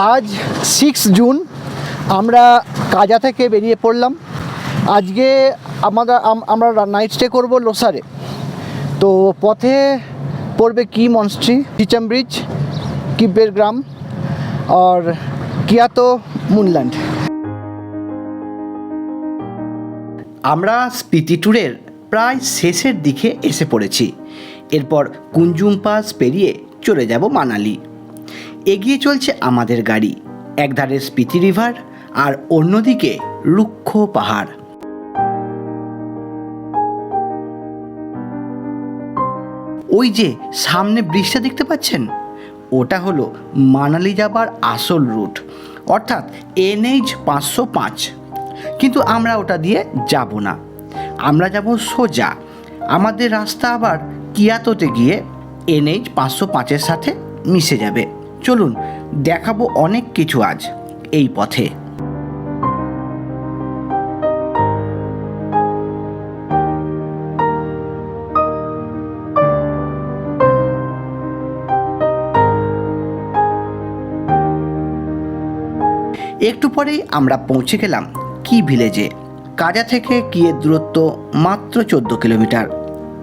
আজ six June আমরা কাজা থেকে বেরিয়ে পড়লাম। আজকে আমরা, আম- আমরা নাইট স্টে করব লোসারে। তো পথে পড়বে কি মনস্ট্রি চিচাম ব্রিজ কিব্বের গ্রাম আর কিয়াতো মুনল্যান্ড আমরা স্পিতি ট্যুরের প্রায় শেষের দিকে এসে পড়েছি। এরপর কুঞ্জুম পাস পেরিয়ে চলে যাব মানালি। এগিয়ে চলছে আমাদের গাড়ি। একধারে স্পিতি রিভার আর অন্যদিকে রুক্ষ পাহাড়। ওই যে সামনে ব্রিজটা দেখতে পাচ্ছেন? ওটা হলো মানালি যাবার আসল রুট। অর্থাৎ এনএইচ পাঁচশো পাঁচ। কিন্তু আমরা ওটা দিয়ে যাব না। আমরা যাব সোজা। আমাদের রাস্তা আবার কিয়াতোতে গিয়ে এনএইচ পাঁচশো পাঁচের সাথে মিশে যাবে। চলুন দেখাবো অনেক কিছু আজ এই পথে। একটু পরেই আমরা পৌঁছে গেলাম কি ভিলেজে। কাজা থেকে কিয়ের দূরত্ব মাত্র চোদ্দ কিলোমিটার।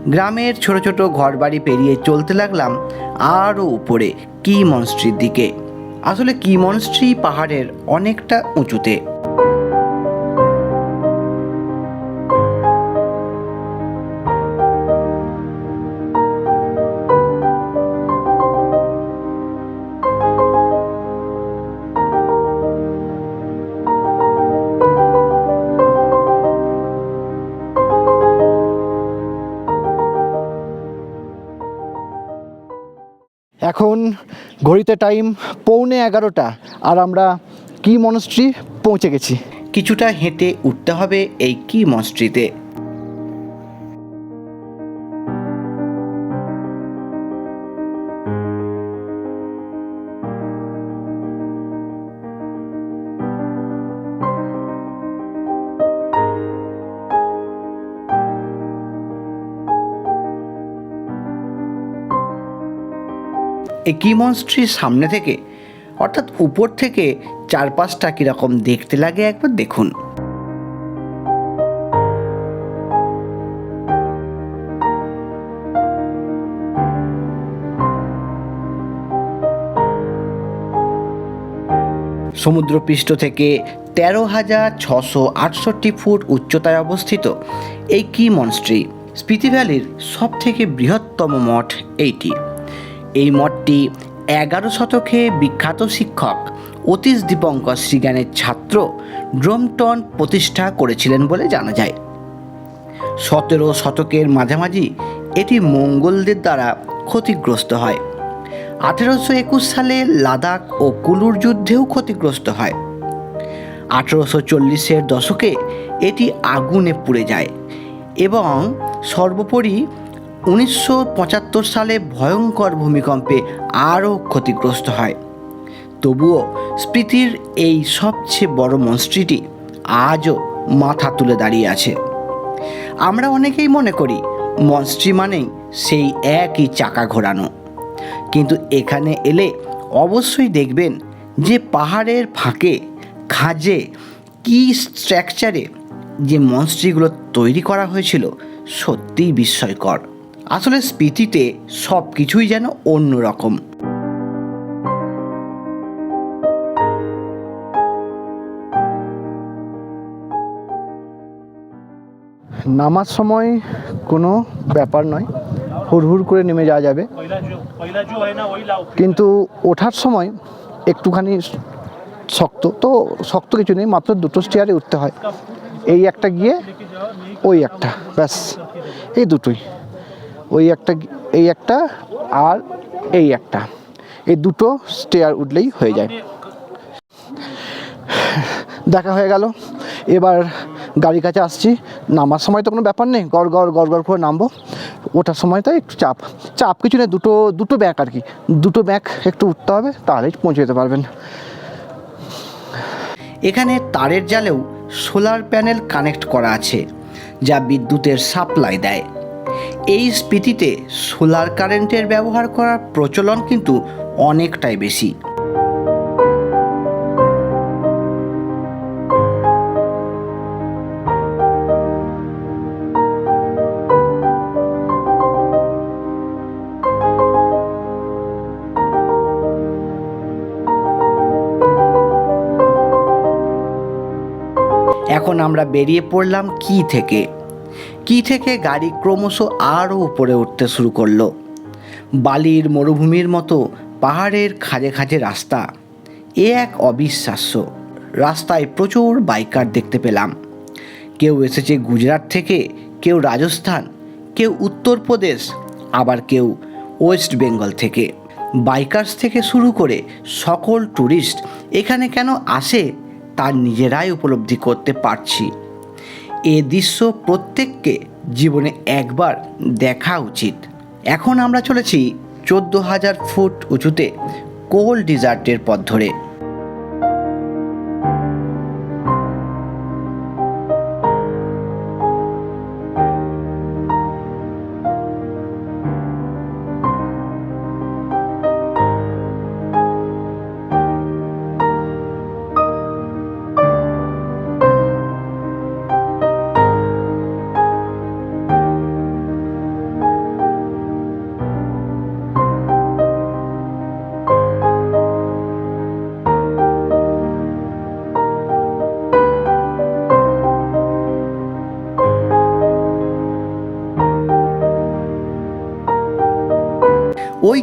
গ্রামের ছোট ছোট ঘরবাড়ি পেরিয়ে চলতে লাগলাম আরও উপরে, কি মনস্ট্রির দিকে। আসলে কি মনস্ট্রি পাহাড়ের অনেকটা উঁচুতে। ঘড়িতে টাইম পৌনে এগারোটা আর আমরা কি মনস্ট্রি পৌঁছে গেছি। কিছুটা হেঁটে উঠতে হবে এই কি মনস্ট্রিতে কি মনস্ট্রির সামনে থেকে, অর্থাৎ উপর থেকে চারপাশটা কীরকম দেখতে লাগে একবার দেখুন। সমুদ্রপৃষ্ঠ থেকে তেরো হাজার ছশো আটষট্টি ফুট উচ্চতায় অবস্থিত এই কি মনস্ট্রি স্পিতি ভ্যালির সব থেকে বৃহত্তম মঠ এইটি। এই মঠটি এগারো শতকে বিখ্যাত শিক্ষক অতীশ দীপঙ্কর শ্রীজ্ঞানের ছাত্র ড্রমটন প্রতিষ্ঠা করেছিলেন বলে জানা যায়। সতেরো শতকের মাঝামাঝি এটি মঙ্গলদের দ্বারা ক্ষতিগ্রস্ত হয়। আঠেরোশো একুশ সালে লাদাখ ও কুলুর যুদ্ধেও ক্ষতিগ্রস্ত হয়। আঠেরোশো চল্লিশের দশকে এটি আগুনে পুড়ে যায় এবং সর্বোপরি উনিশশো পঁচাত্তর সালে ভয়ঙ্কর ভূমিকম্পে আরও ক্ষতিগ্রস্ত হয়। তবুও স্মৃতির এই সবচেয়ে বড় মনস্ট্রিটি আজও মাথা তুলে দাঁড়িয়ে আছে। আমরা অনেকেই মনে করি মনস্ট্রি মানেই সেই একই চাকা ঘোরানো। কিন্তু এখানে এলে অবশ্যই দেখবেন যে পাহাড়ের ফাঁকে, খাজে কি স্ট্রাকচারে যে মনস্ট্রিগুলো তৈরি করা হয়েছিল সত্যিই বিস্ময়কর। আসলে স্পিতিতে সব কিছুই যেন অন্যরকম নামার সময় কোনো ব্যাপার নয়। হুড়হুড় করে নেমে যাওয়া যাবে। কিন্তু ওঠার সময় একটুখানি শক্ত, তো শক্ত কিছু নেই, মাত্র দুটো স্টেয়ারে উঠতে হয়। এই একটা গিয়ে ওই একটা, ব্যাস। এই দুটোই। ওই একটা এই একটা আর এই একটা। এই দুটো স্টেয়ার উঠলেই হয়ে যায়। দেখা হয়ে গেল। এবার গাড়ির কাছে আসছি। নামার সময় তো কোনো ব্যাপার নেই। গড় গড় গড় গড় করে নামবো। ওঠার সময় তো একটু চাপ। চাপ কিছু নেই। দুটো দুটো ব্যাগ আর কি। দুটো ব্যাগ একটু উঠতে হবে, তাহলেই পৌঁছে যেতে পারবেন। এখানে তারের জালেও সোলার প্যানেল কানেক্ট করা আছে, যা বিদ্যুতের সাপ্লাই দেয়। এই স্পিতিতে সোলার কারেন্টের ব্যবহার করার প্রচলন কিন্তু অনেকটাই বেশি। এখন আমরা বেরিয়ে পড়লাম কি থেকে? কি থেকে গাড়ি ক্রমশ আরও উপরে উঠতে শুরু করল? বালির মরুভূমির মতো পাহাড়ের খাজে খাজে রাস্তা। এ এক অবিশ্বাস্য। রাস্তায় প্রচুর বাইকার দেখতে পেলাম। কেউ এসেছে গুজরাট থেকে, কেউ রাজস্থান, কেউ উত্তরপ্রদেশ, আবার কেউ ওয়েস্ট বেঙ্গল থেকে। বাইকার্স থেকে শুরু করে সকল ট্যুরিস্ট এখানে কেন আসে, তার নিজেরাই উপলব্ধি করতে পারছি। এ দৃশ্য প্রত্যেককে জীবনে একবার দেখা উচিত। এখন আমরা চলেছি চোদ্দ হাজার ফুট উঁচুতে কোল ডিজার্টের পথ ধরে।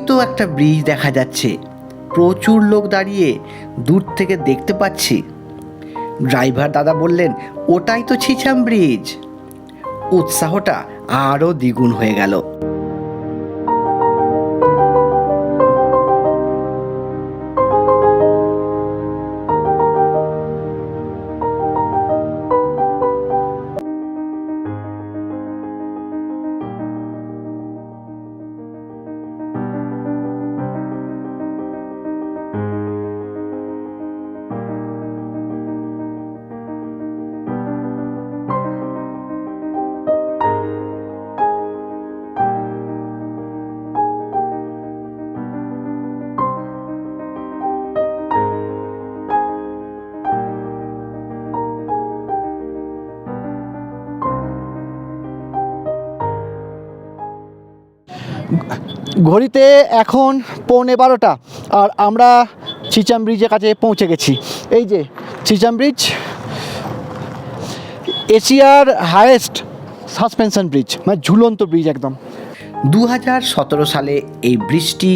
তো একটা ব্রিজ দেখা যাচ্ছে। প্রচুর লোক দাঁড়িয়ে দূর থেকে দেখতে পাচ্ছি। ড্রাইভার দাদা বললেন, ওটাই তো ছিছাম ব্রিজ। উৎসাহটা আরও দ্বিগুণ হয়ে গেল। ঘড়িতে এখন পৌনে বারোটা আর আমরা চিচাম ব্রিজের কাছে পৌঁছে গেছি। এই যে চিচাম ব্রিজ, এশিয়ার হায়েস্ট সাসপেনশন ব্রিজ মানে ঝুলন্ত ব্রিজ একদম। দু হাজার সতেরো সালে এই ব্রিজটি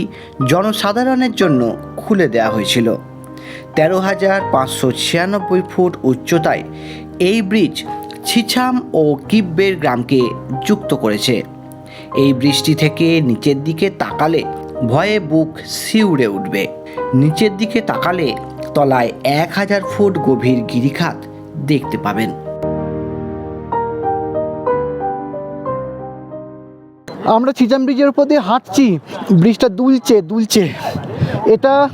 জনসাধারণের জন্য খুলে দেওয়া হয়েছিল। তেরো হাজার পাঁচশো ছিয়ানব্বই ফুট উচ্চতায় এই ব্রিজ ছিছাম ও কিব্বের গ্রামকে যুক্ত করেছে। এই বৃষ্টি থেকে নিচের দিকে তাকালে ভয়ে বুক শিউড়ে উঠবে। নিচের দিকে তাকালে তলায় এক হাজার ফুট গভীর গিরিখাত দেখতে পাবেন। আমরা চিচাম ব্রিজের উপর দিয়ে হাঁটছি। ব্রিজটা দুলছে দুলছে। এটা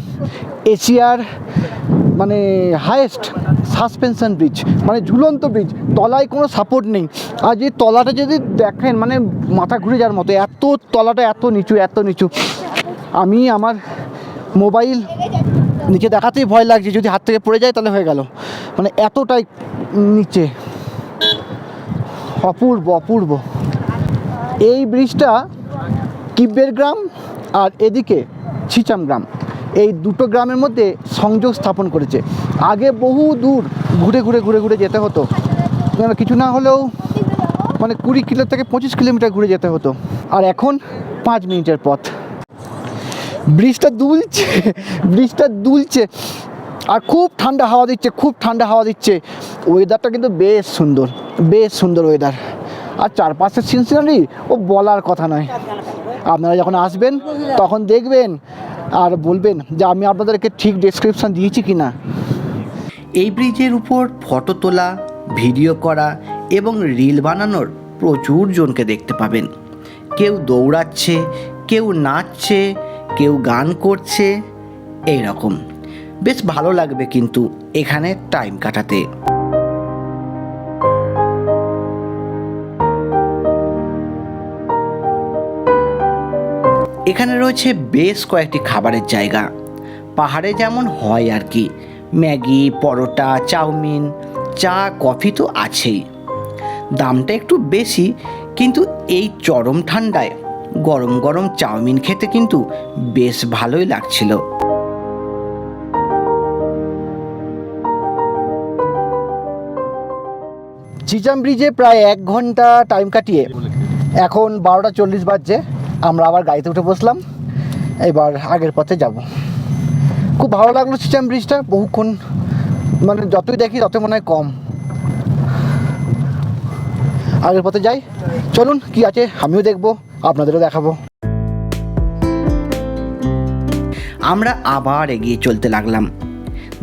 এশিয়ার মানে হায়েস্ট সাসপেনশন ব্রিজ মানে ঝুলন্ত ব্রিজ তলায় কোনো সাপোর্ট নেই। আর যে তলাটা যদি দেখেন মানে মাথা ঘুরে যাওয়ার মতো, এত তলাটা এত নিচু এত নিচু। আমি আমার মোবাইল নিচে দেখাতেই ভয় লাগছে, যদি হাত থেকে পড়ে যায় তাহলে হয়ে গেল। মানে এতটাই নিচে। অপূর্ব অপূর্ব। এই ব্রিজটা কিব্বের গ্রাম আর এদিকে ছিচাম গ্রাম। এই দুটো গ্রামের মধ্যে সংযোগ স্থাপন করেছে। আগে বহু দূর ঘুরে ঘুরে ঘুরে ঘুরে যেতে হতো। কিছু না হলেও মানে কুড়ি কিলো থেকে পঁচিশ কিলোমিটার ঘুরে যেতে হতো। আর এখন পাঁচ মিনিটের পথ। ব্রিজটা দুলছে ব্রিজটা দুলছে। আর খুব ঠান্ডা হাওয়া দিচ্ছে, খুব ঠান্ডা হাওয়া দিচ্ছে। ওয়েদারটা কিন্তু বেশ সুন্দর বেশ সুন্দর ওয়েদার আর চারপাশের সিনসিনারি ও বলার কথা নয়। আপনারা যখন আসবেন, তখন দেখবেন আর বলবেন যে আমি আপনাদেরকে ঠিক ডেসক্রিপশান দিয়েছি কি না এই ব্রিজের উপর ফটো তোলা ভিডিও করা এবং রিল বানানোর প্রচুর জনকে দেখতে পাবেন। কেউ দৌড়াচ্ছে, কেউ নাচছে, কেউ গান করছে এই রকম বেশ ভালো লাগবে কিন্তু এখানে টাইম কাটাতে। এখানে রয়েছে বেশ কয়েকটি খাবারের জায়গা। পাহাড়ে যেমন হয় আর কি, ম্যাগি, পরোটা, চাউমিন, চা, কফি তো আছেই। দামটা একটু বেশি, কিন্তু এই চরম ঠান্ডায় গরম গরম চাউমিন খেতে কিন্তু বেশ ভালোই লাগছিল। চিচাম ব্রিজে প্রায় এক ঘণ্টা টাইম কাটিয়ে এখন বারোটা চল্লিশ বাজছে। আমরা আবার গাড়িতে উঠে বসলাম। এবার আগের পথে যাব। খুব ভালো লাগল চিচাম ব্রিজটা, বহুক্ষণ মানে যতই দেখি তত মনে হয় কম। আগের পথে যাই। চলুন, কি আছে আমিও দেখব, আপনাদেরও দেখাবো। আমরা আবার এগিয়ে চলতে লাগলাম।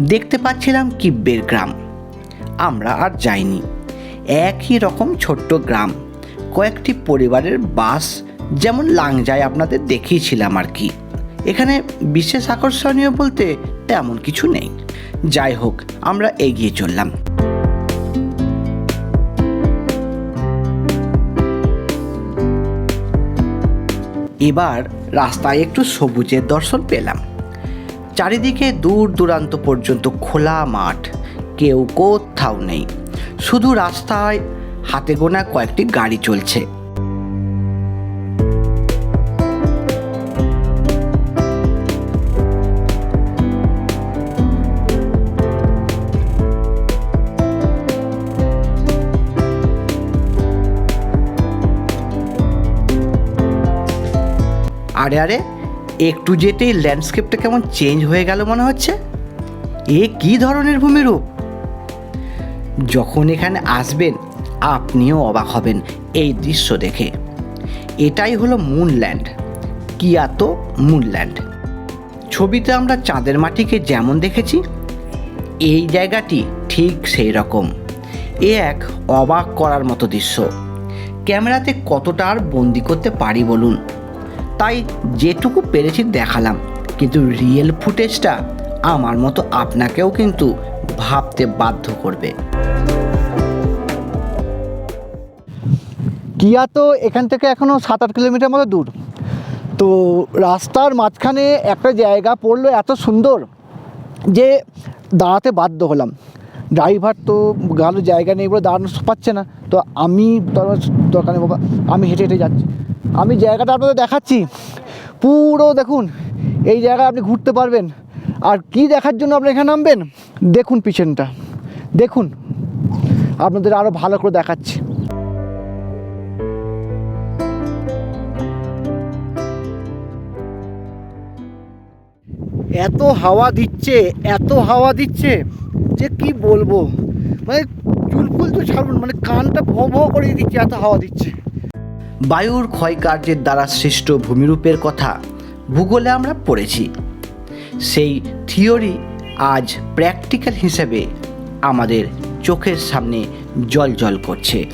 দেখতে পাচ্ছিলাম কিব্বের গ্রাম। আমরা আর যাইনি। একই রকম ছোট্ট গ্রাম। কয়েকটি পরিবারের বাস যেমন লাংজায় আপনাদের দেখিয়েছিলাম আর কি। এখানে বিশেষ আকর্ষণীয় বলতে তেমন কিছু নেই। যাই হোক, আমরা এগিয়ে চললাম। এবার রাস্তায় একটু সবুজের দর্শন পেলাম। চারিদিকে দূর দূরান্ত পর্যন্ত খোলা মাঠ, কেউ কোথাও নেই। শুধু রাস্তায় হাতে গোনা কয়েকটি গাড়ি চলছে। আরে আরে একটু যেতেই ল্যান্ডস্কেপটা কেমন চেঞ্জ হয়ে গেল মনে হচ্ছে? এ কি ধরনের ভূমিরূপ? যখন এখানে আসবেন, আপনিও অবাক হবেন এই দৃশ্য দেখে। এটাই হলো মুনল্যান্ড কি কিয়াতো মুনল্যান্ড ছবিতে আমরা চাঁদের মাটিকে যেমন দেখেছি, এই জায়গাটি ঠিক সেই রকম। এ এক অবাক করার মতো দৃশ্য। ক্যামেরাতে কতটা আর বন্দি করতে পারি বলুন? তাই যেটুকু পেরেছি দেখালাম। কিন্তু রিয়েল ফুটেজটা আমার মতো আপনাকেও কিন্তু ভাবতে বাধ্য করবে। কিয়া তো এখান থেকে এখনও সাত আট কিলোমিটার মতো দূর। তো রাস্তার মাঝখানে একটা জায়গা পড়ল এত সুন্দর যে দাঁড়াতে বাধ্য হলাম। ড্রাইভার তো ভালো জায়গা নেই বলে দাঁড়ানো পাচ্ছে না। তো আমি দর- দরকার নেই বাবা আমি হেঁটে হেঁটে যাচ্ছি। আমি জায়গাটা আপনাদের দেখাচ্ছি। পুরো দেখুন, এই জায়গায় আপনি ঘুরতে পারবেন। আর কি দেখার জন্য আপনি এখানে নামবেন? দেখুন পিছনটা। দেখুন, আপনাদের আরও ভালো করে দেখাচ্ছি। এত হাওয়া দিচ্ছে, এত হাওয়া দিচ্ছে, যে কি বলব? মানে চুলফুল তো ছাড়ুন মানে কানটা ভো ভো করে দিচ্ছে, এত হাওয়া দিচ্ছে। বায়ুর ক্ষয়কার্যের দ্বারা সৃষ্ট ভূমিরূপের কথা ভূগোলে আমরা পড়েছি। সেই থিওরি আজ প্র্যাকটিক্যাল হিসেবে আমাদের চোখের সামনে জল জল করছে।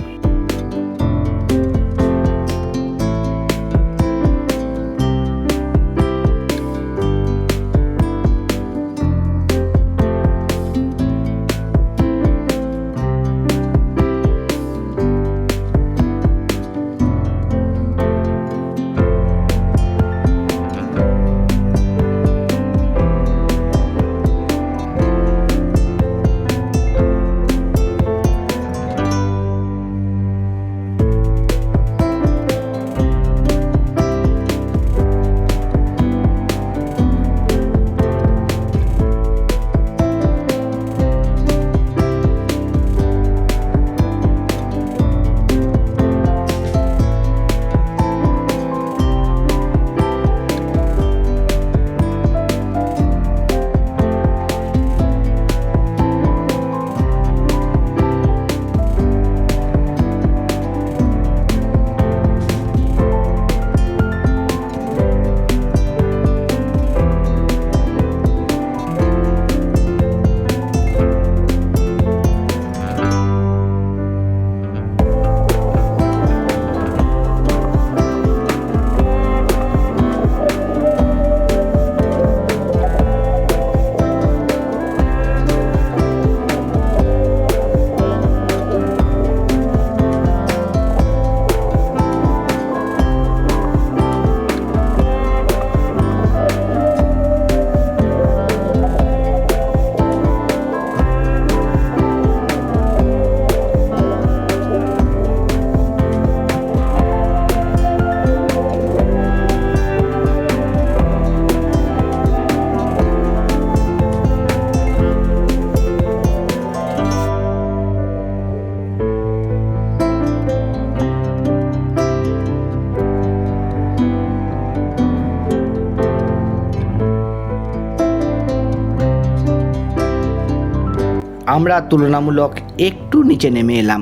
আমরা তুলনামূলক একটু নিচে নেমে এলাম।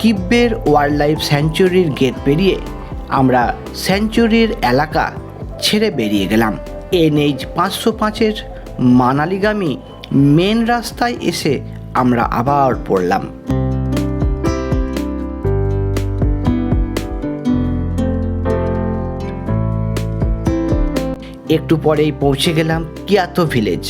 কিব্বের ওয়াইল্ড লাইফ স্যাঞ্চুরির গেট পেরিয়ে আমরা স্যাঞ্চুরির এলাকা ছেড়ে বেরিয়ে গেলাম। এনএইচ পাঁচশো পাঁচের মানালিগামী মেন রাস্তায় এসে আমরা আবার পড়লাম। একটু পরেই পৌঁছে গেলাম কিয়াতো ভিলেজ।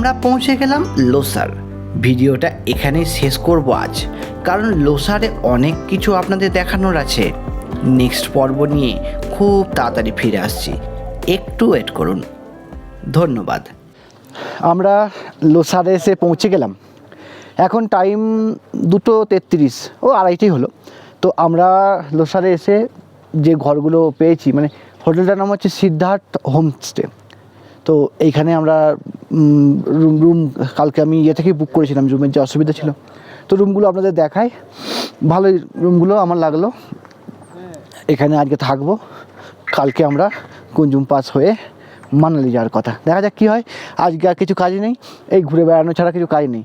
আমরা পৌঁছে গেলাম লোসার। ভিডিওটা এখানেই শেষ করব আজ। কারণ লোসারে অনেক কিছু আপনাদের দেখানোর আছে। নেক্সট পর্ব নিয়ে খুব তাড়াতাড়ি ফিরে আসছি। একটু ওয়েট করুন। ধন্যবাদ। আমরা লোসারে এসে পৌঁছে গেলাম। এখন টাইম দুটো তেত্রিশ। ও আড়াইটেই হলো। তো আমরা লোসারে এসে যে ঘরগুলো পেয়েছি মানে হোটেলটার নাম হচ্ছে সিদ্ধার্থ হোমস্টে। তো এইখানে আমরা রুম রুম কালকে আমি ইয়ে থেকেই বুক করেছিলাম রুমের যে অসুবিধা ছিল। তো রুমগুলো আপনাদের দেখাই। ভালোই রুমগুলো আমার লাগল। এখানে আজকে থাকব। কালকে আমরা কুঞ্জুম পাস হয়ে মানালি যাওয়ার কথা। দেখা যাক কী হয়। আজকে আর কিছু কাজ নেই। এই ঘুরে বেড়ানো ছাড়া কিছু কাজ নেই।